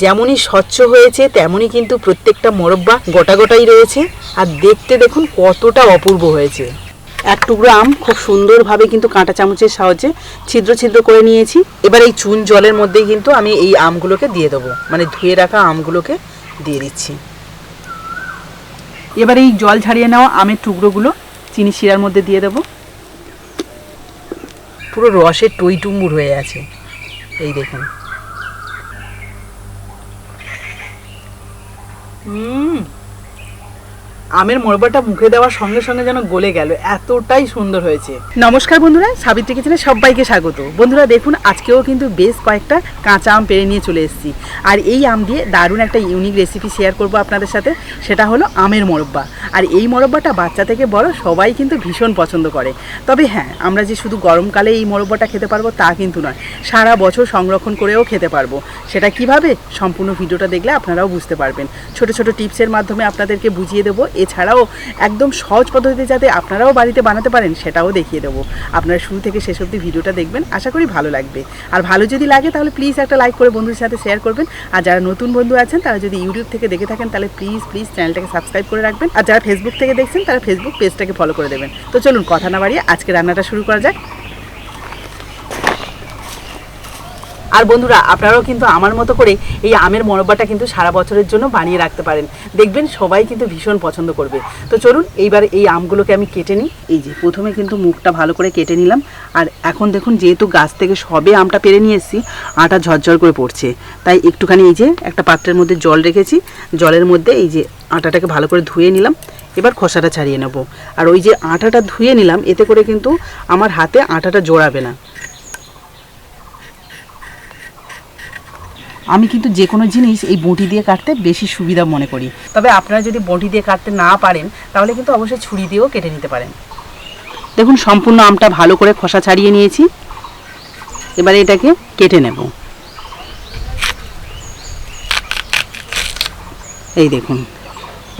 যেমনই স্বচ্ছ হয়েছে, তেমনই কিন্তু প্রত্যেকটা মোরব্বা গোটা গোটাই রয়েছে। আর দেখতে দেখুন কতটা অপূর্ব হয়েছে। এক টুকরো আম খুব সুন্দরভাবে কিন্তু কাঁটা চামচের সাহায্যে ছিদ্র ছিদ্র করে নিয়েছি। এবার এই চুন জলের মধ্যেই কিন্তু আমি এই আমগুলোকে দিয়ে দেবো। মানে ধুয়ে রাখা আমগুলোকে দিয়ে দিচ্ছি। এবার এই জল ছাড়িয়ে নেওয়া আমের টুকরোগুলো চিনি শিরার মধ্যে দিয়ে দেবো। পুরো রসে টই টুম্বুর হয়ে আছে। এই দেখুন। আমের মোরবাটা মুখে দেওয়ার সঙ্গে সঙ্গে যেন গলে গেল, এতটাই সুন্দর হয়েছে। নমস্কার বন্ধুরা, সাবিত্রী কিচেনে সবাইকে স্বাগত। বন্ধুরা, দেখুন, আজকেও কিন্তু বেশ কয়েকটা কাঁচা আম পেরে নিয়ে চলে এসেছি। আর এই আম দিয়ে দারুণ একটা ইউনিক রেসিপি শেয়ার করব আপনাদের সাথে, সেটা হলো আমের মোরব্বা। আর এই মোরব্বাটা বাচ্চা থেকে বড় সবাই কিন্তু ভীষণ পছন্দ করে। তবে হ্যাঁ আমরা যে শুধু গরমকালে এই মোরব্বাটা খেতে পারব তা কিন্তু নয়, সারা বছর সংরক্ষণ করেও খেতে পারব। সেটা কীভাবে? সম্পূর্ণ ভিডিওটা দেখলে আপনারাও বুঝতে পারবেন। ছোট ছোট টিপসের মাধ্যমে আপনাদেরকে বুঝিয়ে দেবো। এছাড়াও একদম সহজ পদ্ধতিতে যাতে আপনারাও বাড়িতে বানাতে পারেন, সেটাও দেখিয়ে দেবো। আপনারা শুরু থেকে শেষ অবধি ভিডিওটা দেখবেন, আশা করি ভালো লাগবে। আর ভালো যদি লাগে তাহলে প্লিজ একটা লাইক করে বন্ধুদের সাথে শেয়ার করবেন। আর যারা নতুন বন্ধু আছেন, তারা যদি ইউটিউব থেকে দেখে থাকেন, তাহলে প্লিজ প্লিজ চ্যানেলটাকে সাবস্ক্রাইব করে রাখবেন। আর ফেসবুক থেকে দেখছেন, তারা ফেসবুক পেজটাকে ফলো করে দেবেন। তো চলুন, কথা না বাড়িয়ে আজকে রান্নাটা শুরু করা যাক। আর বন্ধুরা, আপনারাও কিন্তু আমার মতো করে এই আমের মরব্বাটা কিন্তু সারা বছরের জন্য বানিয়ে রাখতে পারেন। দেখবেন সবাই কিন্তু ভীষণ পছন্দ করবে। তো চলুন, এইবার এই আমগুলোকে আমি কেটে নিই। এই যে, প্রথমে কিন্তু মুখটা ভালো করে কেটে নিলাম। আর এখন দেখুন, যেহেতু গাছ থেকে সবে আমটা পেরে নিয়ে এসেছি, আটা ঝরঝর করে পড়ছে। তাই একটুখানি এই যে, একটা পাত্রের মধ্যে জল রেখেছি। জলের মধ্যে এই যে আটাটাকে ভালো করে ধুয়ে নিলাম। এবার খোসাটা ছাড়িয়ে নেব। আর ওই যে আটাটা ধুয়ে নিলাম, এতে করে কিন্তু আমার হাতে আটাটা জোড়াবে না। আমি কিন্তু যে কোনো জিনিস এই বঁটি দিয়ে কাটতে বেশি সুবিধা মনে করি। তবে আপনারা যদি বঁটি দিয়ে কাটতে না পারেন তাহলে কিন্তু অবশ্যই ছুরি দিয়েও কেটে নিতে পারেন। দেখুন সম্পূর্ণ আমটা ভালো করে খোসা ছাড়িয়ে নিয়েছি। এবারে এটাকে কেটে নেব। এই দেখুন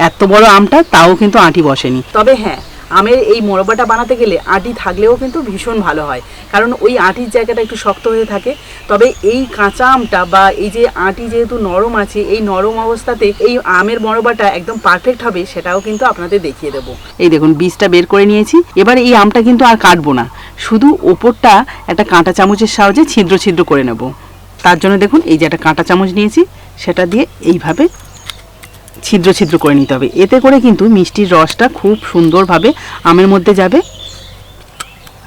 এত বড় আমটা তাও কিন্তু আঁটি বসেনি। তবে হ্যাঁ আমের এই মোরব্বাটা বানাতে গেলে আটি থাকলেও কিন্তু ভীষণ ভালো হয়। কারণ ওই আটির জায়গাটা একটু শক্ত হয়ে থাকে। তবে এই কাঁচা আমটা বা এই যে আটি যেহেতু নরম আছে, এই নরম অবস্থাতে এই আমের মোরব্বাটা একদম পারফেক্ট হবে, সেটাও কিন্তু আপনাদের দেখিয়ে দেবো। এই দেখুন, বীজটা বের করে নিয়েছি। এবার এই আমটা কিন্তু আর কাটবো না। শুধু ওপরটা একটা কাঁটা চামচের সাহায্যে ছিদ্র ছিদ্র করে নেব। তার জন্য দেখুন, এই যে একটা কাঁটা চামচ নিয়েছি, সেটা দিয়ে এইভাবে ছিদ্র ছিদ্র করে নিতে হবে। এতে করে কিন্তু মিষ্টির রসটা খুব সুন্দরভাবে আমের মধ্যে যাবে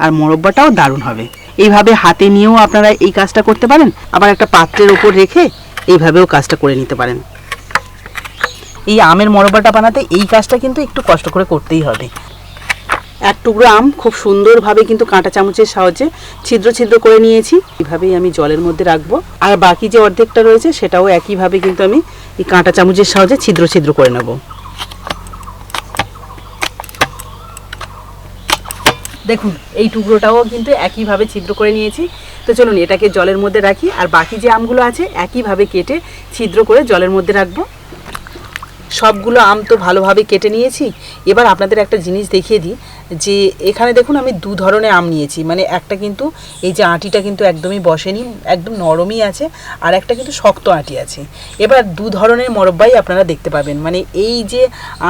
আর মোরব্বাটাও দারুণ হবে। এইভাবে হাতে নিয়েও আপনারা এই কাজটা করতে পারেন, আবার একটা পাত্রের ওপর রেখে এইভাবেও কাজটা করে নিতে পারেন। এই আমের মোরব্বাটা বানাতে এই কাজটা কিন্তু একটু কষ্ট করে করতেই হবে। এক টুকরো আম খুব সুন্দরভাবে কিন্তু কাঁটা চামচের সাহায্যে ছিদ্র ছিদ্র করে নিয়েছি। এইভাবেই আমি জলের মধ্যে রাখব। আর বাকি যে অর্ধেকটা রয়েছে, সেটাও একইভাবে কিন্তু আমি এই কাঁটা চামচের সাহায্যে ছিদ্র ছিদ্র করে নেব। দেখুন, এই টুকরোটাও কিন্তু একইভাবে ছিদ্র করে নিয়েছি। তো চলুন, এটাকে জলের মধ্যে রাখি। আর বাকি যে আমগুলো আছে, একইভাবে কেটে ছিদ্র করে জলের মধ্যে রাখব। সবগুলো আম তো ভালোভাবে কেটে নিয়েছি। এবার আপনাদের একটা জিনিস দেখিয়ে দিই, যে এখানে দেখুন আমি দু ধরনের আম নিয়েছি। মানে একটা কিন্তু এই যে আঁটিটা কিন্তু একদমই বসেনি, একদম নরমই আছে, আর একটা কিন্তু শক্ত আঁটি আছে। এবার দু ধরনের মরব্বাই আপনারা দেখতে পাবেন। মানে এই যে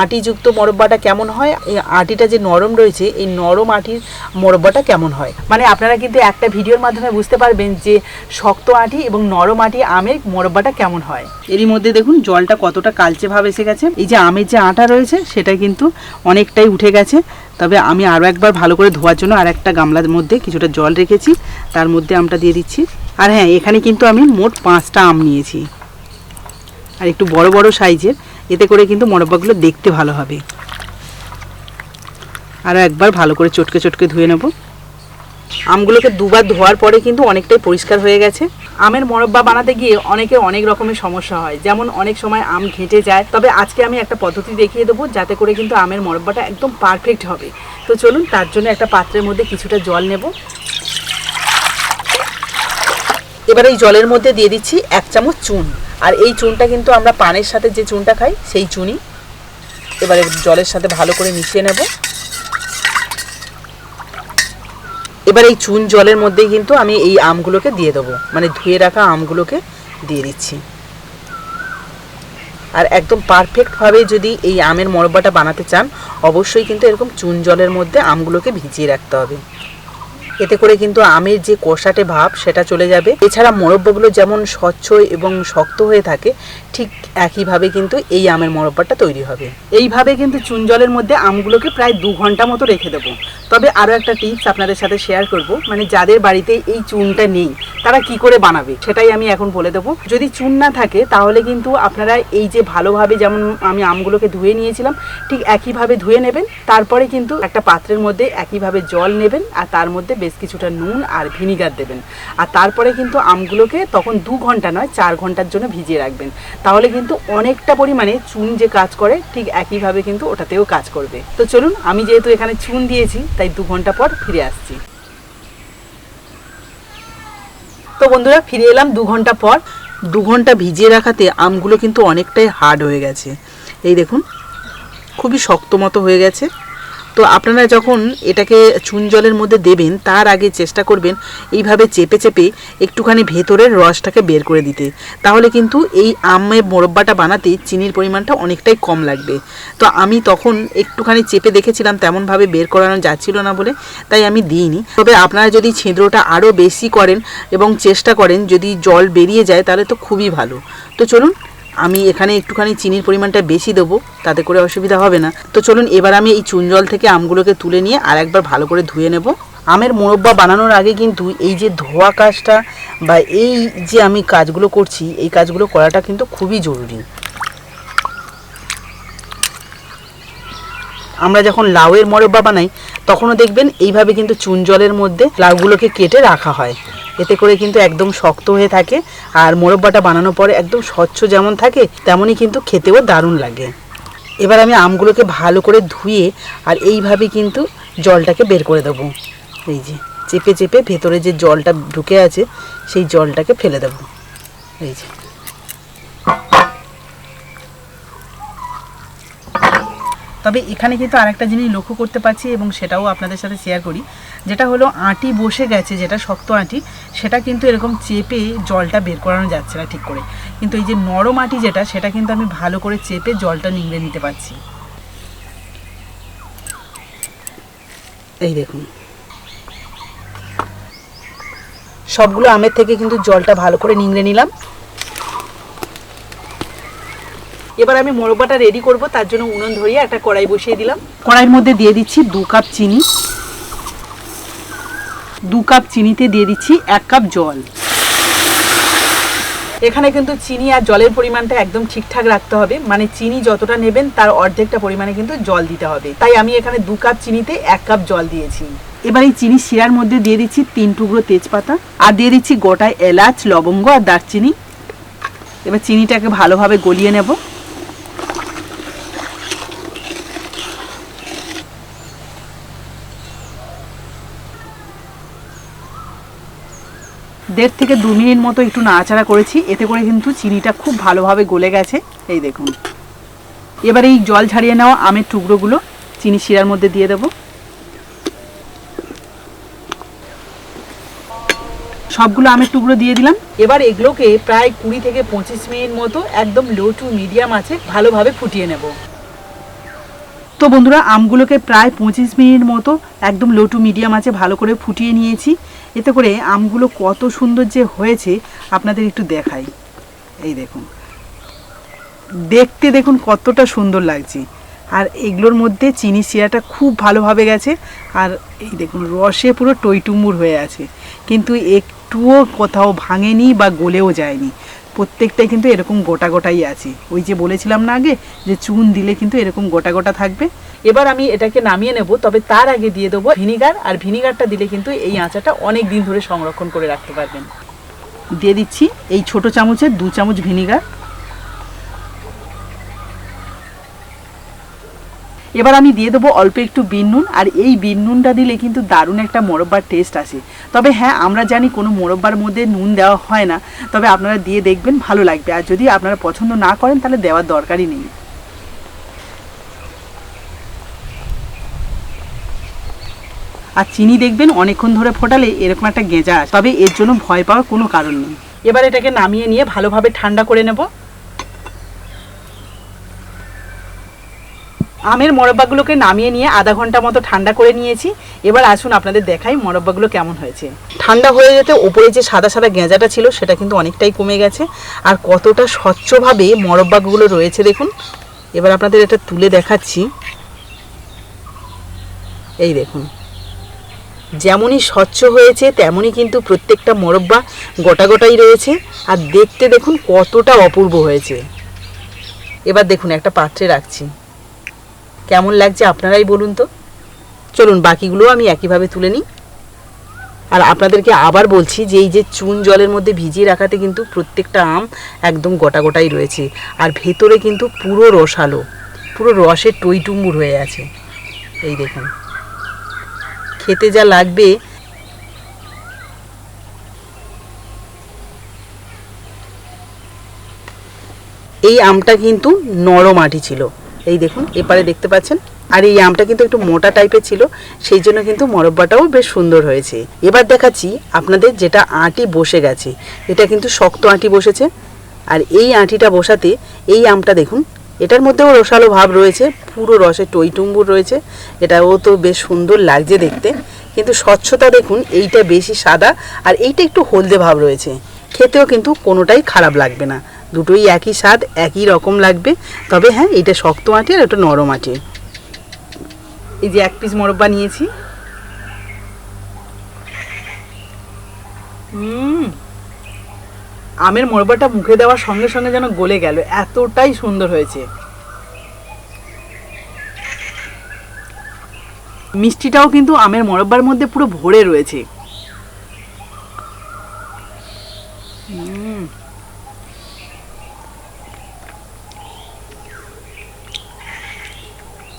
আঁটিযুক্ত মরব্বাটা কেমন হয়, এই আঁটিটা যে নরম রয়েছে, এই নরম আঁটির মরব্বাটা কেমন হয়? মানে আপনারা কিন্তু একটা ভিডিওর মাধ্যমে বুঝতে পারবেন যে শক্ত আঁটি এবং নরম আঁটি আমের মরব্বাটা কেমন হয়। এরই মধ্যে দেখুন জলটা কতটা কালচেভাবে এসে গেছে। এই যে আমের যে আটা রয়েছে, সেটা কিন্তু অনেকটাই উঠে গেছে। তবে আমি আরও একবার ভালো করে ধোয়ার জন্য আর একটা গামলার মধ্যে কিছুটা জল রেখেছি। তার মধ্যে আমটা দিয়ে দিচ্ছি। আর হ্যাঁ এখানে কিন্তু আমি মোট পাঁচটা আম নিয়েছি। আর একটু বড় বড় সাইজের। এতে করে কিন্তু মরব্বাগুলো দেখতে ভালো হবে। আরও একবার ভালো করে চটকে চটকে ধুয়ে নেব। আমগুলোকে দুবার ধোয়ার পরে কিন্তু অনেকটাই পরিষ্কার হয়ে গেছে। আমের মরব্বা বানাতে গিয়ে অনেকে অনেক রকমের সমস্যা হয়। যেমন অনেক সময় আম ঘেঁটে যায়। তবে আজকে আমি একটা পদ্ধতি দেখিয়ে দেবো, যাতে করে কিন্তু আমের মরব্বাটা একদম পারফেক্ট হবে। তো চলুন, তার জন্য একটা পাত্রের মধ্যে কিছুটা জল নেব। এবার এই জলের মধ্যে দিয়ে দিচ্ছি এক চামচ চুন। আর এই চুনটা কিন্তু আমরা পানের সাথে যে চুনটা খাই, সেই চুনই। এবারে জলের সাথে ভালো করে মিশিয়ে নেব। এবার এই চুন জলের মধ্যেই কিন্তু আমি এই আমগুলোকে দিয়ে দেবো। মানে ধুয়ে রাখা আমগুলোকে দিয়ে দিচ্ছি। আর একদম পারফেক্টভাবে যদি এই আমের মরব্বাটা বানাতে চান, অবশ্যই কিন্তু এরকম চুন জলের মধ্যে আমগুলোকে ভিজিয়ে রাখতে হবে। এতে করে কিন্তু আমের যে কষাটে ভাব, সেটা চলে যাবে। এছাড়া মোরব্বাগুলো যেমন স্বচ্ছ এবং শক্ত হয়ে থাকে, ঠিক একইভাবে কিন্তু এই আমের মোরব্বাটা তৈরি হবে। এইভাবে কিন্তু চুন জলের মধ্যে আমগুলোকে প্রায় দু ঘণ্টা মতো রেখে দেবো। তবে আরও একটা টিপস আপনাদের সাথে শেয়ার করব মানে যাদের বাড়িতে এই চুনটা নেই, তারা কি করে বানাবে, সেটাই আমি এখন বলে দেবো। যদি চুন না থাকে, তাহলে কিন্তু আপনারা এই যে ভালোভাবে যেমন আমি আমগুলোকে ধুয়ে নিয়েছিলাম, ঠিক একইভাবে ধুয়ে নেবেন। তারপরে কিন্তু একটা পাত্রের মধ্যে একইভাবে জল নেবেন, আর তার মধ্যে বেশ কিছুটা নুন আর ভিনিগার দেবেন। আর তারপরে কিন্তু আমগুলোকে তখন দু ঘণ্টা নয়, চার ঘণ্টার জন্য ভিজিয়ে রাখবেন। তাহলে কিন্তু অনেকটা পরিমাণে চুন যে কাজ করে, ঠিক একইভাবে কিন্তু ওটাতেও কাজ করবে। তো চলুন, আমি যেহেতু এখানে চুন দিয়েছি, তাই দু ঘণ্টা পর ফিরে আসছি। তো বন্ধুরা, ফিরে এলাম দু ঘণ্টা পর। দু ঘণ্টা ভিজিয়ে রাখাতে আমগুলো কিন্তু অনেকটাই হার্ড হয়ে গেছে। এই দেখুন, খুবই শক্ত মতো হয়ে গেছে। তো আপনারা যখন এটাকে চুন জলের মধ্যে দেবেন, তার আগে চেষ্টা করবেন এইভাবে চেপে চেপে একটুখানি ভেতরের রসটাকে বের করে দিতে। তাহলে কিন্তু এই আমের মোরব্বাটা বানাতে চিনির পরিমাণটা অনেকটাই কম লাগবে। তো আমি তখন একটুখানি চেপে দেখেছিলাম, তেমনভাবে বের করানো যাচ্ছিল না বলে, তাই আমি দিইনি। তবে আপনারা যদি ছিদ্রটা আরও বেশি করেন এবং চেষ্টা করেন, যদি জল বেরিয়ে যায়, তাহলে তো খুবই ভালো। তো চলুন আমি এখানে একটুখানি চিনির পরিমাণটা বেশি দেবো, তাতে করে অসুবিধা হবে না। তো চলুন, এবার আমি এই চুন জল থেকে আমগুলোকে তুলে নিয়ে আর একবার ভালো করে ধুয়ে নেব। আমের মোরব্বা বানানোর আগে কিন্তু এই যে ধোয়া কাজটা বা এই যে আমি কাজগুলো করছি, এই কাজগুলো করাটা কিন্তু খুবই জরুরি। আমরা যখন লাউয়ের মোরব্বা বানাই, তখনও দেখবেন এইভাবে কিন্তু চুন জলের মধ্যে লাউগুলোকে কেটে রাখা হয়। এতে করে কিন্তু একদম শক্ত হয়ে থাকে আর মোরব্বাটা বানানোর পরে একদম স্বচ্ছ যেমন থাকে, তেমনই কিন্তু খেতেও দারুণ লাগে। এবার আমি আমগুলোকে ভালো করে ধুয়ে আর এইভাবে কিন্তু জলটাকে বের করে দেবো। এই যে, চেপে চেপে ভেতরে যে জলটা ঢুকে আছে, সেই জলটাকে ফেলে দেবো। এই যে। তবে এখানে কিন্তু আরেকটা জিনিস লক্ষ্য করতে পারছি এবং সেটাও আপনাদের সাথে শেয়ার করি, যেটা হলো আঁটি বসে গেছে, যেটা শক্ত আঁটি, সেটা কিন্তু এরকম চেপে জলটা বের করানো যাচ্ছে না ঠিক করে। কিন্তু এই যে নরম আঁটি যেটা, সেটা কিন্তু আমি ভালো করে চেপে জলটা নিংড়ে নিতে পারছি। এই দেখুন। সবগুলো আমের থেকে কিন্তু জলটা ভালো করে নিংড়ে নিলাম। এবার আমি মোরব্বাটা রেডি করব, তার জন্য উনুন ধরিয়ে একটা কড়াই বসিয়ে দিলাম। কড়াইয়ের মধ্যে দিয়ে দিচ্ছি দু কাপ চিনি। দু কাপ চিনিতে দিয়ে দিচ্ছি এক কাপ জল। এখানে কিন্তু চিনি আর জলের পরিমাণটা একদম ঠিকঠাক রাখতে হবে। মানে চিনি যতটা নেবেন, তার অর্ধেকটা পরিমাণে কিন্তু জল দিতে হবে। তাই আমি এখানে দু কাপ চিনিতে এক কাপ জল দিয়েছি। এবার এই চিনি শিরার মধ্যে দিয়ে দিচ্ছি তিন টুকরো তেজপাতা আর দিয়ে দিচ্ছি গোটা এলাচ, লবঙ্গ আর দারচিনি। এবার চিনিটাকে ভালোভাবে গলিয়ে নেব। দেড় থেকে দু মিনিট মতো একটু নাড়াচাড়া করেছি। এতে করে কিন্তু চিনিটা খুব ভালোভাবে গলে গেছে। এই দেখুন। এবার এই জল ছাড়িয়ে নেওয়া আমের টুকরোগুলো চিনি শিরার মধ্যে দিয়ে দেবো। সবগুলো আমের টুকরো দিয়ে দিলাম। এবার এগুলোকে প্রায় কুড়ি থেকে পঁচিশ মিনিট মতো একদম লো টু মিডিয়াম আছে ভালোভাবে ফুটিয়ে নেব। তো বন্ধুরা, আমগুলোকে প্রায় পঁচিশ মিনিট মতো একদম লো টু মিডিয়াম আছে, ভালো করে ফুটিয়ে নিয়েছি। এতে করে আমগুলো কত সুন্দর যে হয়েছে, আপনাদের একটু দেখাই। এই দেখুন। দেখতে দেখুন কতটা সুন্দর লাগছে। আর এগুলোর মধ্যে চিনি শিরাটা খুব ভালোভাবে গেছে। আর এই দেখুন, রসে পুরো টইটুম্বুর হয়ে আছে। কিন্তু একটুও কোথাও ভাঙেনি বা গলেও যায়নি। প্রত্যেকটাই কিন্তু এরকম গোটা গোটাই আছে। ওই যে বলেছিলাম না আগে, যে চুন দিলে কিন্তু এরকম গোটা গোটা থাকবে। এবার আমি এটাকে নামিয়ে নেব, তবে তার আগে দিয়ে দেবো ভিনিগার, আর ভিনিগারটা দিলে কিন্তু এই আঁচাটা অনেক দিন ধরে সংরক্ষণ করে রাখতে পারবেন। দিয়ে দিচ্ছি এই ছোট চামচের দু চামচ ভিনিগার। এবার আমি দিয়ে দেবো অল্প একটু বিন নুন, আর এই বিন নুনটা দিলে কিন্তু দারুণ একটা মোরব্বার টেস্ট আসে। তবে হ্যাঁ আমরা জানি কোনো মোরব্বার মধ্যে নুন দেওয়া হয় না, তবে আপনারা দিয়ে দেখবেন, ভালো লাগবে। আর যদি আপনারা পছন্দ না করেন, তাহলে দেওয়ার দরকারই নেই। আর চিনি দেখবেন, অনেকক্ষণ ধরে ফোটালে এরকম একটা গেঁজা আসে। তবে এর জন্য ভয় পাওয়ার কোনো কারণ নেই। এবার এটাকে নামিয়ে নিয়ে ভালোভাবে ঠান্ডা করে নেব। আমের মরব্বাগুলোকে নামিয়ে নিয়ে আধা ঘণ্টা মতো ঠান্ডা করে নিয়েছি। এবার আসুন আপনাদের দেখাই মরব্বাগুলো কেমন হয়েছে। ঠান্ডা হয়ে যেতে ওপরে যে সাদা সাদা গেঁজাটা ছিল সেটা কিন্তু অনেকটাই কমে গেছে। আর কতটা স্বচ্ছভাবে মরব্বাগুলো রয়েছে দেখুন। এবার আপনাদের এটা তুলে দেখাচ্ছি। এই দেখুন। যেমনই স্বচ্ছ হয়েছে, তেমনই কিন্তু প্রত্যেকটা মোরব্বা গোটা গোটাই রয়েছে। আর দেখতে দেখুন কতটা অপূর্ব হয়েছে। এবার দেখুন একটা পাত্রে রাখছি। কেমন লাগছে আপনারাই বলুন তো। চলুন, বাকিগুলো আমি একইভাবে তুলে নিই। আর আপনাদেরকে আবার বলছি যে এই যে চুন জলের মধ্যে ভিজিয়ে রাখাতে কিন্তু প্রত্যেকটা আম একদম গোটা গোটাই রয়েছে। আর ভেতরে কিন্তু পুরো রসালো, পুরো রসের টইটুম্বুর হয়ে আছে। এই দেখুন। খেতে যা লাগবে। এই আমটা কিন্তু নরম আটি ছিল। এই দেখুন, এপারে দেখতে পাচ্ছেন? আর এই আমটা কিন্তু একটু মোটা টাইপের ছিল, সেই জন্য কিন্তু মরব্বাটাও বেশ সুন্দর হয়েছে। এবার দেখাচ্ছি আপনাদের যেটা আটি বসে গেছে। এটা কিন্তু শক্ত আটি বসেছে। আর এই আটিটা বসাতে এই আমটা দেখুন, এটার মধ্যেও রসালো ভাব রয়েছে, পুরো রসে টইটুম্বুর রয়েছে। এটাও তো বেশ সুন্দর লাগছে দেখতে। কিন্তু স্বচ্ছতা দেখুন, এইটা বেশি সাদা আর এইটা একটু হলদে ভাব রয়েছে। খেতেও কিন্তু কোনোটাই খারাপ লাগবে না। দুটোই একই স্বাদ, একই রকম লাগবে। তবে হ্যাঁ এটা শক্ত আটি আর ওটা নরম আটি এই যে এক পিস মোরব্বা নিয়েছি। আমের মোরব্বাটা মুখে দেওয়ার সঙ্গে সঙ্গে যেন গলে গেল। এতটাই সুন্দর হয়েছে। মিষ্টিটাও কিন্তু আমের মোরব্বার মধ্যে পুরো ভরে রয়েছে।